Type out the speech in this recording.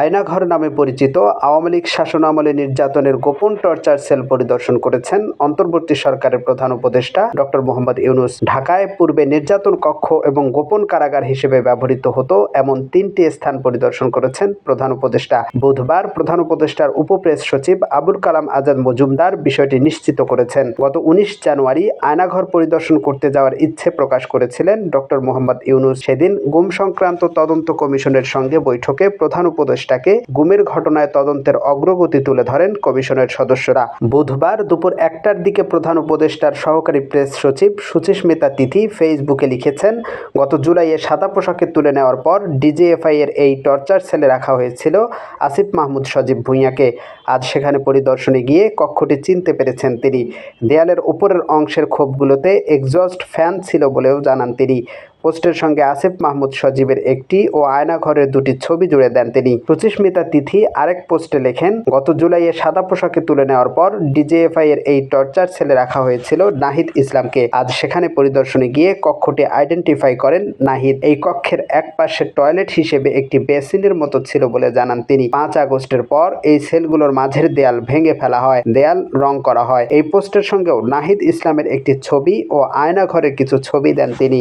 আয়নাঘর নামে পরিচিত আওয়ামী লীগ শাসনামলে নির্যাতনের গোপন টর্চার সেল পরিদর্শন করেছেন অন্তর্বর্তী সরকারের প্রধান উপদেষ্টা ডক্টর মোহাম্মদ ইউনুস। ঢাকায় পূর্বে নির্যাতন কক্ষ এবং গোপন কারাগার হিসেবে ব্যবহৃত হতো এমন তিনটি স্থান পরিদর্শন করেছেন প্রধান উপদেষ্টা। বুধবার প্রধান উপদেষ্টার উপপ্রেস সচিব আবুল কালাম আজাদ মজুমদার বিষয়টি নিশ্চিত করেছেন। গত উনিশ জানুয়ারি আয়নাঘর পরিদর্শন করতে যাওয়ার ইচ্ছে প্রকাশ করেছিলেন ডক্টর মোহাম্মদ ইউনুস। সেদিন গুম সংক্রান্ত তদন্ত কমিশনের সঙ্গে বৈঠকে প্রধান উপদেষ্টাকে গুমের ঘটনায় তদন্তের অগ্রগতি তুলে ধরেন কমিশনের সদস্যরা। বুধবার দুপুর একটার দিকে প্রধান উপদেষ্টার সহকারী প্রেস সচিব সুচিস্মিতা তিথি ফেসবুকে লিখেছেন, গত জুলাইয়ে সাদা পোশাকে তুলে নেওয়ার পর ডিজিএফআই এর এই টর্চার সেলে রাখা হয়েছিল আসিফ মাহমুদ সজীব ভূঁইয়াকে। আজ সেখানে পরিদর্শনে গিয়ে কক্ষটি চিনতে পেরেছেন তিনি। দেয়ালের উপরের অংশের ক্ষোভগুলোতে এক্সস্ট ফ্যান ছিল বলেও জানান তিনি। পোস্টের সঙ্গে আসিফ মাহমুদ সজীবের একটি ও আয়নাঘরের দুটি ছবি জুড়ে দেন তিনি। সুচিস্মিতা তিথি আরেক পোস্টে লেখেন, গত জুলাইয়ে সাদা পোশাকে তুলে নেওয়ার পর ডিজিএফআই এর এই টর্চার সেলে রাখা হয়েছিল নাহিদ ইসলামকে। আজ সেখানে পরিদর্শনে গিয়ে কক্ষটি আইডেন্টিফাই করেন নাহিদ। এই কক্ষের এক পাশে টয়লেট হিসেবে একটি বেসিনের মতো ছিল বলে জানান তিনি। পাঁচ আগস্টের পর এই সেলগুলোর মাঝের দেয়াল ভেঙে ফেলা হয়, দেয়াল রং করা হয়। এই পোস্টের সঙ্গেও নাহিদ ইসলামের একটি ছবি ও আয়নাঘরের কিছু ছবি দেন তিনি।